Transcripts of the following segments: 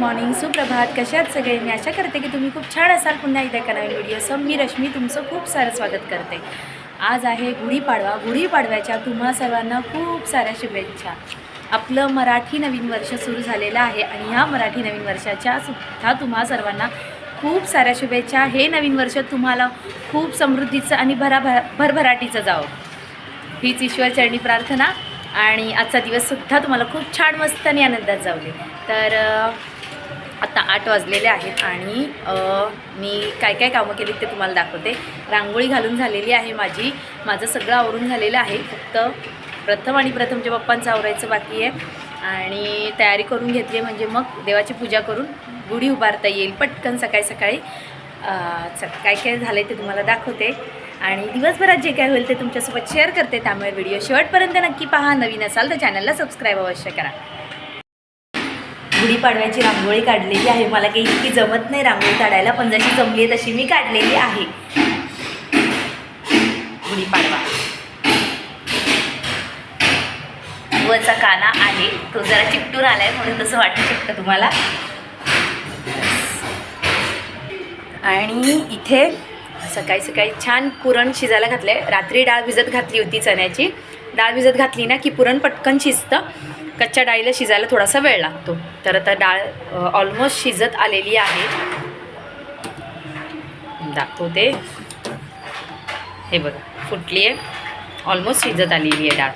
Morning सुप्रभात कशा आहात सगळे? मी आशा करते की तुम्ही खूप छान असाल. पुन्हा एकदा एका नवीन व्हिडिओसह मी रश्मी तुमचं खूप सारं स्वागत करते. आज आहे गुढीपाडवा. गुढीपाडव्याच्या तुम्हा सर्वांना खूप साऱ्या शुभेच्छा. आपलं मराठी नवीन वर्ष सुरू झालेलं आहे आणि ह्या मराठी नवीन वर्षाच्या सुद्धा तुम्हा सर्वांना खूप साऱ्या शुभेच्छा. हे नवीन वर्ष तुम्हाला खूप समृद्धीचं आणि भराभरा भरभराटीचं जावं. हीच ईश्वरचरणी प्रार्थना. आणि आजचा दिवससुद्धा तुम्हाला खूप छान मस्त आणि आनंदात जाऊले तर आत्ता आठ वाजलेले आहेत आणि मी काय काय कामं केली ते तुम्हाला दाखवते. रांगोळी घालून झालेली आहे माझी. माझं सगळं आवरून झालेलं आहे. फक्त प्रथम आणि प्रथमच्या बाप्पांचं आवरायचं बाकी आहे. आणि तयारी करून घेतली म्हणजे मग देवाची पूजा करून गुढी उभारता येईल. पटकन सकाळी सकाळी काय काय झालं ते तुम्हाला दाखवते. आणि दिवसभरात जे काय होईल ते तुमच्यासोबत शेअर करते. त्यामुळे व्हिडिओ शेवटपर्यंत नक्की पहा. नवीन असाल तर चॅनलला सबस्क्राईब अवश्य करा. गुढीपाडव्याची रांगोळी काढलेली आहे. मला काही इतकी जमत नाही रांगोळी काढायला पण जशी जमली आहे तशी मी काढलेली आहे. गुढीपाडवा वरचा काना आहे. तो जरा चिपटून आलाय म्हणून तसं वाटू शकतं तुम्हाला. आणि इथे सकाळी सकाळी छान पुरण शिजायला घातलं आहे रात्री डाळ भिजत घातली होती चण्याची. डाळ भिजत घातली ना की पुरण पटकन शिजतं. कच्च्या डाळीला शिजायला थोडासा वेळ लागतो. तर आता डाळ ऑलमोस्ट शिजत आलेली आहे. दाखवते. हे बघा फुटली आहे ऑलमोस्ट शिजत आलेली आहे डाळ.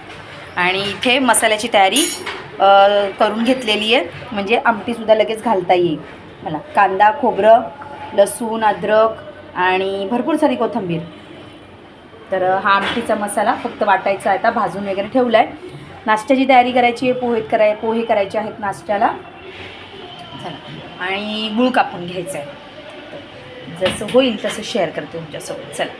आणि इथे मसाल्याची तयारी करून घेतलेली आहे. म्हणजे आमटीसुद्धा लगेच घालता येईल. मला कांदा खोबरं लसूण अद्रक आणि भरपूर सारी कोथिंबीर. तर हा आमटीचा मसाला फक्त वाटायचा आहे. आता भाजून वगैरे ठेवला आहे नाश्त्याची तयारी करायची आहे पोहे कराय पोहे करायचे आहेत नाश्त्याला. चला. आणि गुळ कापून घ्यायचं आहे. जसं होईल तसं शेअर करते तुमच्यासोबत. चला.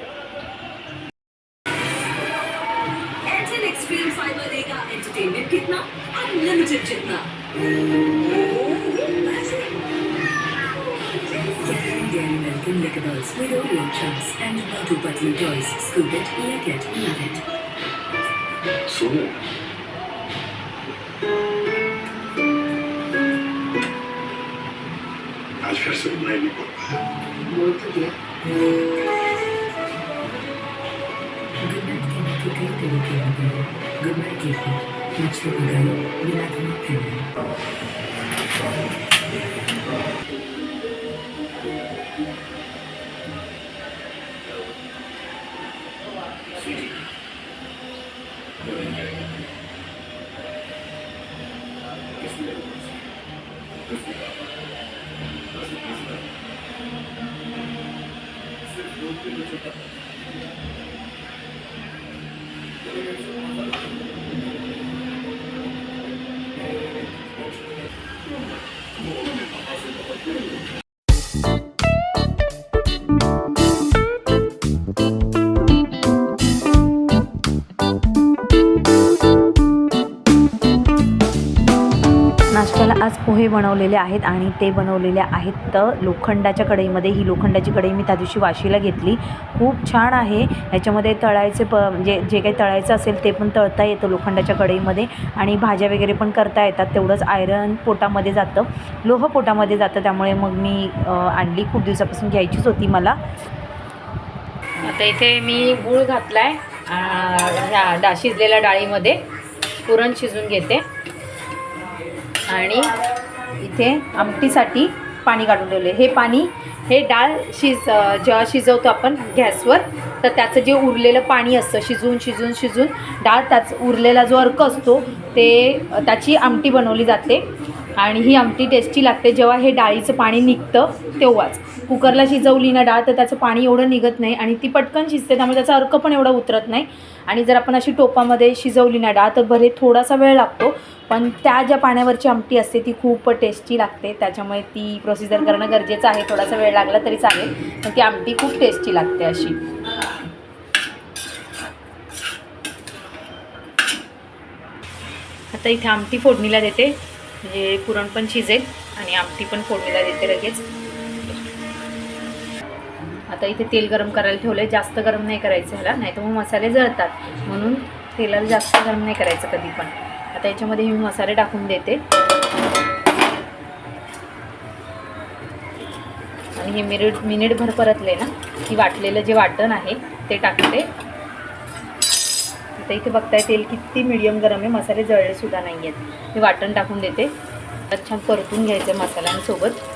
कितना अनलिमिटेड जितना Dairy milk and lickables with Oreo chunks and Batu Buttery toys. Scoop it, lick it, love it. सुनो Acho que essa mulher me poupa. Muito bem. Good night, Timothy. Good night, Timothy. Good night, Timothy. Good night, Timothy. Good night, Timothy. Thank you. आज पोहे बनवलेले आहेत आणि ते बनवलेले आहेत तर लोखंडाच्या कढईमध्ये. ही लोखंडाची कढई मी त्या दिवशी वाशीला घेतली. खूप छान आहे. ह्याच्यामध्ये तळायचे प म्हणजे जे काही तळायचं असेल ते पण तळता येतं लोखंडाच्या कढईमध्ये आणि भाज्या वगैरे पण करता येतात. तेवढंच आयरन पोटामध्ये जातं. लोह पोटामध्ये जातं. त्यामुळे मग मी आणली. खूप दिवसापासून घ्यायचीच होती मला. आता इथे मी गूळ घातला आहे ह्या डा शिजलेल्या डाळीमध्ये पुरण शिजून घेते. आणि इथे आमटीसाठी पाणी काढून ठेवले. हे पाणी हे डाळ शिज जेव्हा शिजवतो आपण गॅसवर तर त्याचं जे उरलेलं पाणी असतं शिजवून शिजवून शिजून डाळ त्याच उरलेला जो अर्क असतो ते त्याची आमटी बनवली जाते. आणि ही आमटी टेस्टी लागते जेव्हा हे डाळीचं पाणी निघतं तेव्हाच. कुकरला शिजवली ना डाळ तर त्याचं पाणी एवढं निघत नाही आणि ती पटकन शिजते त्यामुळे त्याचा अर्क पण एवढा उतरत नाही. आणि जर आपण अशी टोपामध्ये शिजवली ना डाळ तर बरे थोडासा वेळ लागतो पण त्या ज्या पाण्यावरची आमटी असते ती खूप टेस्टी लागते. त्याच्यामुळे ती प्रोसिजर करणं गरजेचं आहे. थोडासा वेळ लागला तरी चालेल पण ती आमटी खूप टेस्टी लागते अशी. आता इथे आमटी फोडणीला देते. म्हणजे पुरण पण शिजेल आणि आमटी पण फोडणीला देते लगेच. आता इथे तेल गरम करायला ठेवलं आहे जास्त गरम नाही करायचं ह्याला नाही तर मग मसाले जळतात. म्हणून तेलाला जास्त गरम नाही करायचं कधी पण. आता याच्यामध्ये मी मसाले टाकून देते. आणि हे मिनिट मिनिटभर परतले ना की वाटलेलं जे वाटण आहे ते टाकते. आता इथे बघताय तेल किती मिडियम गरम आहे मसाले जळले सुद्धा नाही आहेत मी वाटण टाकून देते. छान परतून घ्यायचं मसाल्यांसोबत.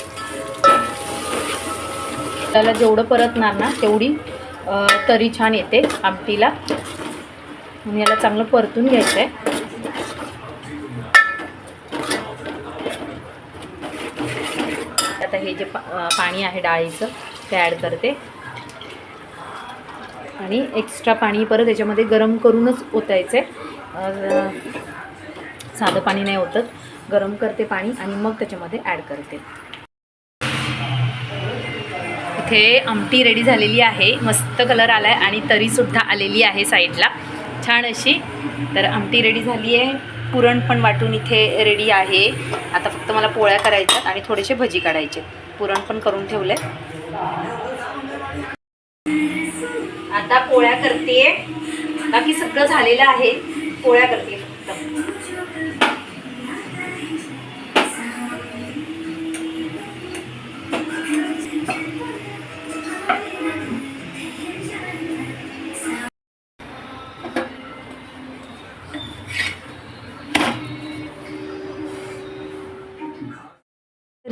त्याला जेवढं परतणार ना तेवढी तरी छान येते आमटीला. म्हणून याला चांगलं परतून घ्यायचं आहे आता हे जे पा पाणी आहे डाळीचं ते ॲड करते. आणि एक्स्ट्रा पाणी परत याच्यामध्ये गरम करूनच ओतायचं आहे साधं पाणी नाही ओतत. गरम करते पाणी आणि मग त्याच्यामध्ये ॲड करते. इथे आमटी रेडी झालेली आहे. मस्त कलर आला आहे आणि तरीसुद्धा आलेली आहे साईडला छान अशी. तर आमटी रेडी झाली आहे. पुरण पण वाटून इथे रेडी आहे. आता फक्त मला पोळ्या करायच्यात आणि थोडेसे भजी काढायचे. पुरण पण करून ठेवले आता पोळ्या करते बाकी सगळं झालेलं आहे. पोळ्या करते फक्त.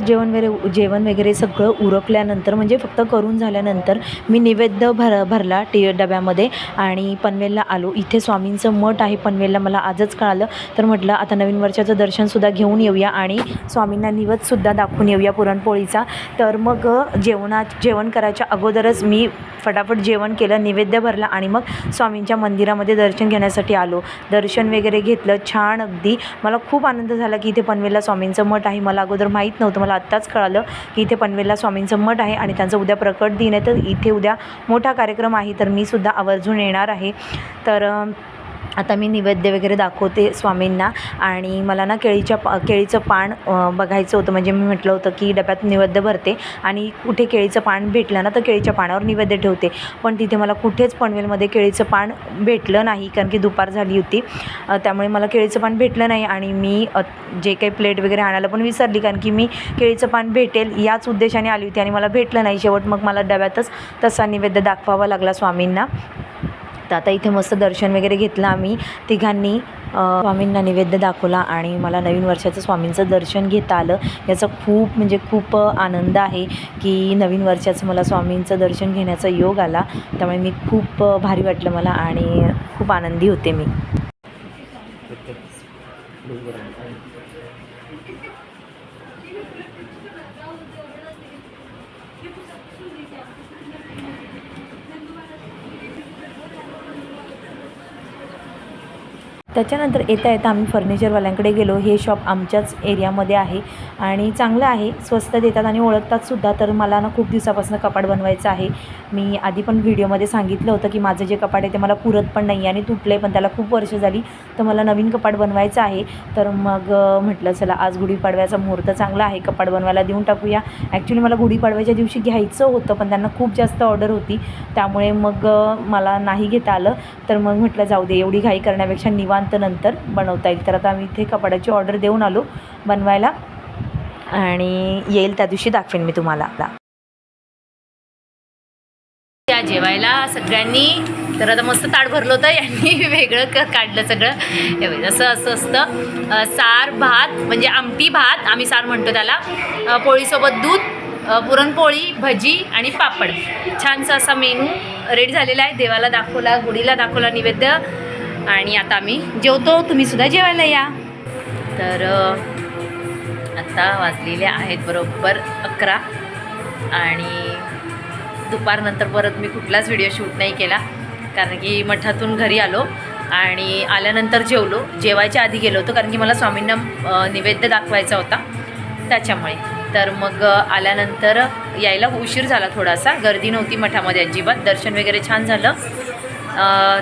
जेवण वगैरे जेवण वगैरे सगळं उरकल्यानंतर म्हणजे फक्त करून झाल्यानंतर मी नैवेद्य भर भरला टी डब्यामध्ये आणि पनवेलला आलो. इथे स्वामींचं मठ आहे पनवेलला मला आजच कळालं. तर म्हटलं आता नवीन वर्षाचं दर्शनसुद्धा घेऊन येऊया आणि स्वामींना निवदसुद्धा दाखवून येऊया पुरणपोळीचा. तर मग जेवणात जेवण करायच्या अगोदरच मी फटाफट जेवण केलं नैवेद्य भरला आणि मग स्वामींच्या मंदिरामध्ये दर्शन घेण्यासाठी आलो. दर्शन वगैरे घेतलं छान अगदी. मला खूप आनंद झाला की इथे पनवेलला स्वामींचं मठ आहे. मला अगोदर माहीत नव्हतं. मला आत्ताच कळालं की इथे पनवेलला स्वामींचं मठ आहे आणि त्यांचं उद्या प्रकट दिन आहे. तर इथे उद्या मोठा कार्यक्रम आहे. तर मी सुद्धा आवर्जून येणार आहे. तर आता मी नैवेद्य वगैरे दाखवते स्वामींना. आणि मला ना केळीच्या पा केळीचं पान बघायचं होतं. म्हणजे मी म्हटलं होतं की डब्यात नैवेद्य भरते आणि कुठे केळीचं पान भेटलं ना तर केळीच्या पानावर नैवेद्य ठेवते. पण तिथे मला कुठेच पनवेलमध्ये केळीचं पान भेटलं नाही कारण की दुपार झाली होती. त्यामुळे मला केळीचं पान भेटलं नाही आणि मी जे काही प्लेट वगैरे आणायला पण विसरली कारण की मी केळीचं पान भेटेल याच उद्देशाने आली होती आणि मला भेटलं नाही. शेवट मग मला डब्यातच तसा नैवेद्य दाखवावा लागला स्वामींना. तर आता इथे मस्त दर्शन वगैरे घेतलं आम्ही. तिघांनी स्वामींना नैवेद्य दाखवला आणि मला नवीन वर्षाचं स्वामींचं दर्शन घेता आलं. याचा खूप म्हणजे खूप आनंद आहे की नवीन वर्षाचं मला स्वामींचं दर्शन घेण्याचा योग आला. त्यामुळे मी खूप भारी वाटलं मला आणि खूप आनंदी होते मी. त्याच्यानंतर येता येता आम्ही फर्निचरवाल्यांकडे गेलो. हे शॉप आमच्याच एरियामध्ये आहे आणि चांगलं आहे. स्वस्त देतात आणि ओळखतात सुद्धा. तर मला ना खूप दिवसापासून कपाट बनवायचं आहे. मी आधी पण व्हिडिओमध्ये सांगितलं होतं की माझं जे कपाट आहे ते मला पुरत पण नाही आणि तुटलं आहे पण. त्याला खूप वर्ष झाली तर मला नवीन कपाट बनवायचं आहे. तर मग म्हटलं चला आज गुढीपाडव्याचा मुहूर्त चांगला आहे. कपाट बनवायला देऊन टाकूया. ॲक्च्युली मला गुढीपाडव्याच्या दिवशी घ्यायचं होतं पण त्यांना खूप जास्त ऑर्डर होती. त्यामुळे मग मला नाही घेता आलं. तर मग म्हटलं जाऊ दे एवढी घाई करण्यापेक्षा निवांत नंतर बनवता येईल. तर आता आम्ही इथे कपाडाची ऑर्डर देऊन आलो बनवायला. आणि येईल त्या दिवशी दाखवेन मी तुम्हाला या जेवायला सगळ्यांनी. तर आता मस्त ताट भरलं होतं. यांनी वेगळं क काढलं सगळं. असं असं असतं. सार भात म्हणजे आमटी भात आम्ही सार म्हणतो त्याला. पोळीसोबत दूध पुरणपोळी भजी आणि पापड. छानसा असा मेनू रेडी झालेला आहे. देवाला दाखवला गुढीला दाखवला नैवेद्य. आणि आता आम्ही जेवतो. तुम्ही सुद्धा जेवायला या. तर आता आत्ता वाजलेले आहेत बरोबर अकरा. आणि दुपारनंतर परत मी कुठलाच व्हिडिओ शूट नाही केला. कारण की मठातून घरी आलो आणि आल्यानंतर जेवलो. जेवायच्या आधी गेलो होतो कारण की मला स्वामींना निवेद्य दाखवायचा होता. त्याच्यामुळे. तर मग आल्यानंतर यायला उशीर झाला थोडासा. गर्दी नव्हती मठामध्ये अजिबात. दर्शन वगैरे छान झालं.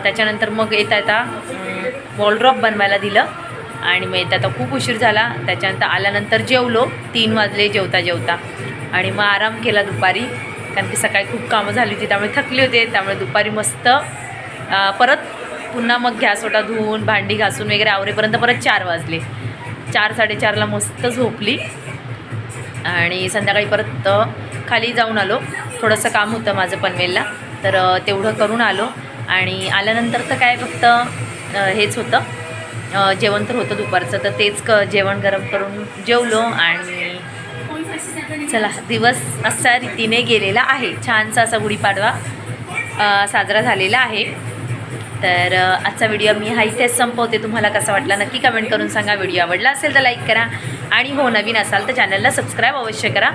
त्याच्यानंतर मग येता येता वॉलड्रॉप बनवायला दिलं. आणि मग येता आता खूप उशीर झाला. त्याच्यानंतर आल्यानंतर जेवलो. तीन वाजले जेवता जेवता. आणि मग आराम केला दुपारी. कारण की सकाळी खूप कामं झाली होती त्यामुळे थकले होते. त्यामुळे दुपारी मस्त परत पुन्हा मग गॅसवटा धुवून भांडी घासून वगैरे आवरेपर्यंत परत चार वाजले. चार साडेचारला मस्त झोपली. आणि संध्याकाळी परत खाली जाऊन आलो. थोडंसं काम होतं माझं पनवेलला. तर तेवढं करून आलो. आणि आल्यानंतर तर काय फक्त हेच होतं. जेवण तर होतं दुपारचं तर तेच क जेवण गरम करून जेवलो आणि चला दिवस अशा रीतीने गेलेला आहे. छानसा असा गुढीपाडवा साजरा झालेला आहे. तर आजचा व्हिडिओ मी हा इथेच संपवते. तुम्हाला कसा वाटला नक्की कमेंट करून सांगा. व्हिडिओ आवडला असेल तर लाईक करा आणि हो नवीन असाल तर चॅनलला सबस्क्राईब अवश्य करा.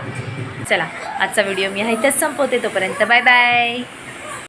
चला आजचा व्हिडिओ मी हा इथेच संपवते. तोपर्यंत बाय बाय.